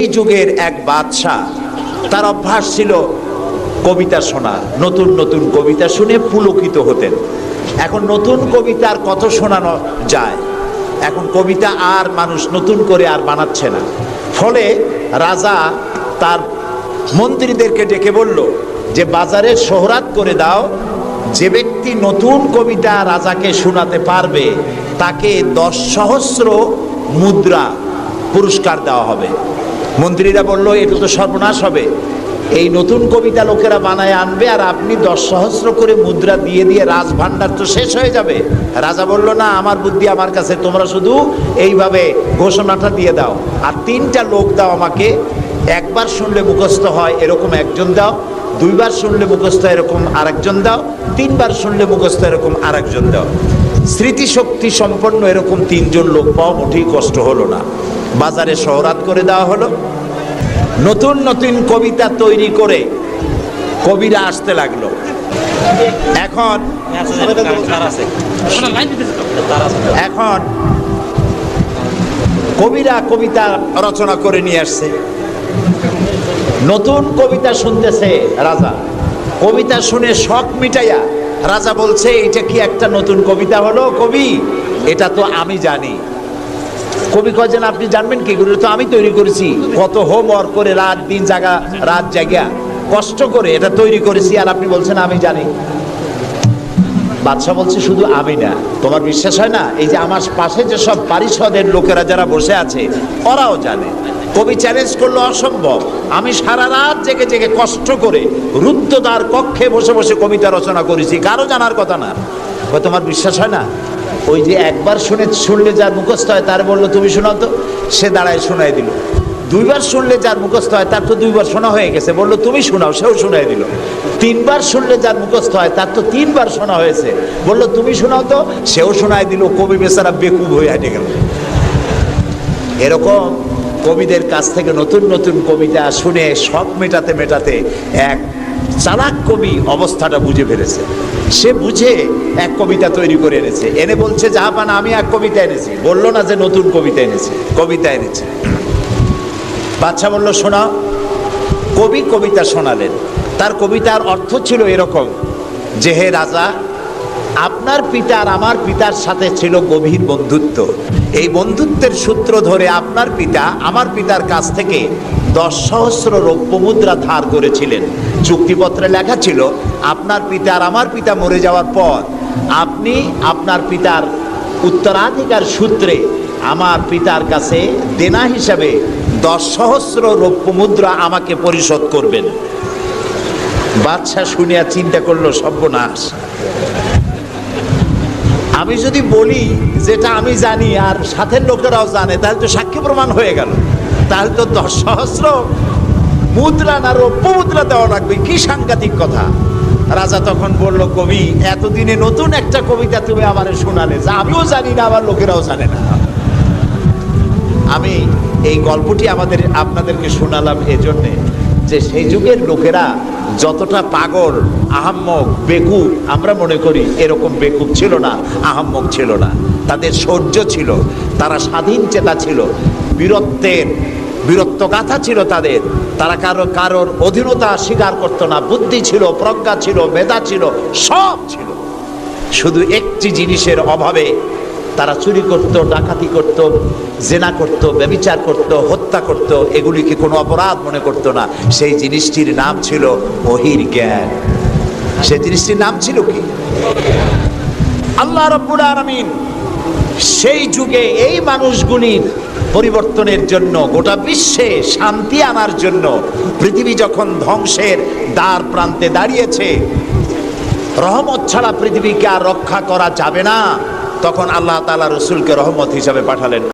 এই যুগের এক বাদশাহ। তার অভ্যাস ছিল কবিতা শোনা। নতুন নতুন কবিতা শুনে পুলকিত হতেন। এখন নতুন কবিতার কত শোনানো যায়। এখন কবিতা আর মানুষ নতুন করে আর বানাচ্ছে না। ফলে রাজা তার মন্ত্রীদেরকে ডেকে বলল যে, বাজারে সোহরাত করে দাও। যে ব্যক্তি নতুন কবিতা রাজাকে শোনাতে পারবে, তাকে দশ সহস্র মুদ্রা পুরস্কার দেওয়া হবে। মন্ত্রীরা বলল এটা তো সর্বনাশ হবে। এই নতুন কবিতা লোকেরা বানায় আনবে আর আপনি দশ সহস্র করে মুদ্রা দিয়ে দিয়ে রাজভাণ্ডার তো শেষ হয়ে যাবে। রাজা বলল, না, আমার বুদ্ধি আমার কাছে। তোমরা শুধু এইভাবে ঘোষণাটা দিয়ে দাও। আর তিনটা লোক দাও আমাকে। একবার শুনলে মুখস্থ হয়, এরকম একজন দাও। দুইবার শুনলে মুখস্থ, এরকম আরেকজন দাও। তিনবার শুনলে মুখস্থ, এরকম আরেকজন দাও। স্মৃতিশক্তি সম্পন্ন এরকম তিনজন লোক পাওয়া মোটেই কষ্ট হলো না। বাজারে শহরাত করে দেওয়া হলো। নতুন নতুন কবিতা তৈরি করে কবিরা আসতে লাগল। এখন এখন কবিরা কবিতা রচনা করে নিয়ে আসছে। নতুন কবিতা শুনতেছে রাজা। কবিতা শুনে শখ মিটাইয়া রাজা বলছে, এটা কি একটা নতুন কবিতা হলো কবি? এটা তো আমি জানি। কবি কয় যেন, আপনি জানবেন কি, এগুলো তো আমি তৈরি করেছি। কত হোমওয়ার্ক করে রাত দিন জায়গা রাত জায়গা কষ্ট করে এটা তৈরি করেছি আর আপনি বলছেন, আমি জানি। বাদশাহ বলছে, শুধু আমি না, তোমার বিশ্বাস হয় না? এই যে আমার পাশে যে সব পারিষদের লোকেরা যারা বসে আছে, ওরাও জানে। কবি চ্যালেঞ্জ করল, অসম্ভব। আমি সারা রাত জেগে জেগে কষ্ট করে রুদ্ধদ্বার কক্ষে বসে বসে কবিতা রচনা করেছি। কারও জানার কথা না। তোমার বিশ্বাস হয় না? ওই যে একবার শুনে শুনলে যার মুখস্থ হয় তার বলল, তুমি শোনাও তো। সে দাঁড়ায় শোনায় দিল। দুইবার শুনলে যার মুখস্থ হয় তার তো দুইবার শোনা হয়ে গেছে। বলল, তুমি শোনাও। সেও শোনায় দিল। তিনবার শুনলে যার মুখস্থ হয় তার তো তিনবার শোনা হয়েছে। বলল, তুমি শোনাও তো? সেও শোনায় দিল, কবি বেচারা বেকুব হয়ে হেঁটে গেল। এরকম কবিদের কাছ থেকে নতুন নতুন কবিতা শুনে শখ মেটাতে মেটাতে এক চালাক কবি অবস্থাটা বুঝে ফেলেছে। সে বুঝে এক কবিতা তৈরি করে এনেছে। এনে বলছে জাহাপান আমি এক কবিতা এনেছি। বলল না যে নতুন কবিতা এনেছি কবিতা এনেছে। বাচ্চা বলল, শোনা, কবি কবিতা শোনালেন। তার কবিতার অর্থ ছিল এরকম, যে হে রাজা, আপনার পিতা আর আমার পিতার সাথে ছিল গভীর বন্ধুত্ব। এই বন্ধুত্বের সূত্র ধরে আপনার পিতা আমার পিতার কাছ থেকে দশ সহস্র রৌপ্য মুদ্রা ধার করেছিলেন। চুক্তিপত্রে লেখা ছিল, আপনার পিতা আর আমার পিতা মরে যাওয়ার পর আপনি আপনার পিতার উত্তরাধিকার সূত্রে আমার পিতার কাছে দেনা হিসাবে দশ সহস্র রৌপ্য মুদ্রা আমাকে পরিশোধ করবেন। বাদশাহ শুনিয়া চিন্তা করল, সর্বনাশ। আমি যদি বলি যেটা আমি জানি আর সাথের লোকেরাও জানে, তাহলে তো সাক্ষী প্রমাণ হয়ে গেল। তাহলে তো দশ সহস্র মুদ্রা না রৌপ্য মুদ্রা দেওয়া লাগবে? কি সাংঘাতিক কথা। রাজা তখন বলল, কবি, এতদিনে নতুন একটা কবিতা তুমি আমারে শোনালে। যা আমিও জানি না আমার লোকেরাও জানে না। আমি এই গল্পটি আমাদের, আপনাদেরকে শোনালাম এজন্যে যে সেই যুগের লোকেরা যতটা পাগল, আহাম্মক, বেকুব, আমরা মনে করি এরকম বেকুব ছিল না, আহাম্মক ছিল না। তাদের শৌর্য ছিল, তারা স্বাধীন চেতা ছিল। বীরত্বের বীরত্বগাথা ছিল তাদের। তারা কারও, কারোর অধীনতা স্বীকার করতো না। বুদ্ধি ছিল, প্রজ্ঞা ছিল, মেধা ছিল, সব ছিল। শুধু একটি জিনিসের অভাবে তারা চুরি করত, ডাকাতি করত, জেনা করত, ব্যবিচার করত, হত্যা করত, এগুলিকে কোনো অপরাধ মনে করত না। সেই জিনিসটির নাম ছিল অহির জ্ঞান। সেই জিনিসটির নাম ছিল কি? আল্লাহ রব্বুল আলামিন সেই যুগে এই মানুষগুলির পরিবর্তনের জন্য গোটা বিশ্বে শান্তি আনার জন্য পৃথিবী যখন ধ্বংসের দ্বার প্রান্তে দাঁড়িয়েছে, রহমত ছাড়া পৃথিবীকে আর রক্ষা করা যাবে না। তখন আল্লাহ তালা রসুলকে রহমত হিসাবে পাঠালেন।